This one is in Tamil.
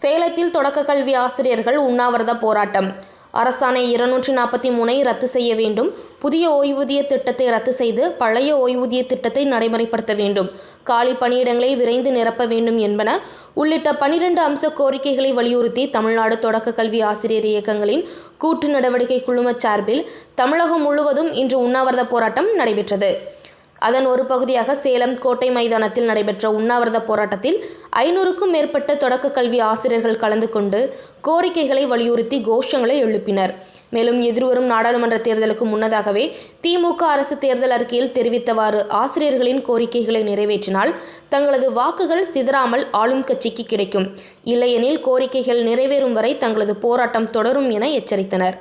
சேலத்தில் தொடக்க கல்வி ஆசிரியர்கள் உண்ணாவிரத போராட்டம். அரசாணை இருநூற்றி நாற்பத்தி மூணை ரத்து செய்ய வேண்டும். புதிய ஓய்வூதிய திட்டத்தை ரத்து செய்து பழைய ஓய்வூதிய திட்டத்தை நடைமுறைப்படுத்த வேண்டும். காலி பணியிடங்களை விரைந்து நிரப்ப வேண்டும் என்பன உள்ளிட்ட பனிரெண்டு அம்ச கோரிக்கைகளை வலியுறுத்தி தமிழ்நாடு தொடக்க கல்வி ஆசிரியர் இயக்கங்களின் கூட்டு நடவடிக்கை குழும சார்பில் தமிழகம் முழுவதும் இன்று உண்ணாவிரத போராட்டம் நடைபெற்றது. அதன் ஒரு பகுதியாக சேலம் கோட்டை மைதானத்தில் நடைபெற்ற உண்ணாவிரத போராட்டத்தில் ஐநூறுக்கும் மேற்பட்ட தொடக்க கல்வி ஆசிரியர்கள் கலந்து கொண்டு கோரிக்கைகளை வலியுறுத்தி கோஷங்களை எழுப்பினர். மேலும் எதிர்வரும் நாடாளுமன்ற தேர்தலுக்கு முன்னதாகவே திமுக அரசு தேர்தல் அறிக்கையில் தெரிவித்தவாறு ஆசிரியர்களின் கோரிக்கைகளை நிறைவேற்றினால் தங்களது வாக்குகள் சிதறாமல் ஆளும் கட்சிக்கு கிடைக்கும். இல்லையெனில் கோரிக்கைகள் நிறைவேறும் வரை தங்களது போராட்டம் தொடரும் என எச்சரித்தனர்.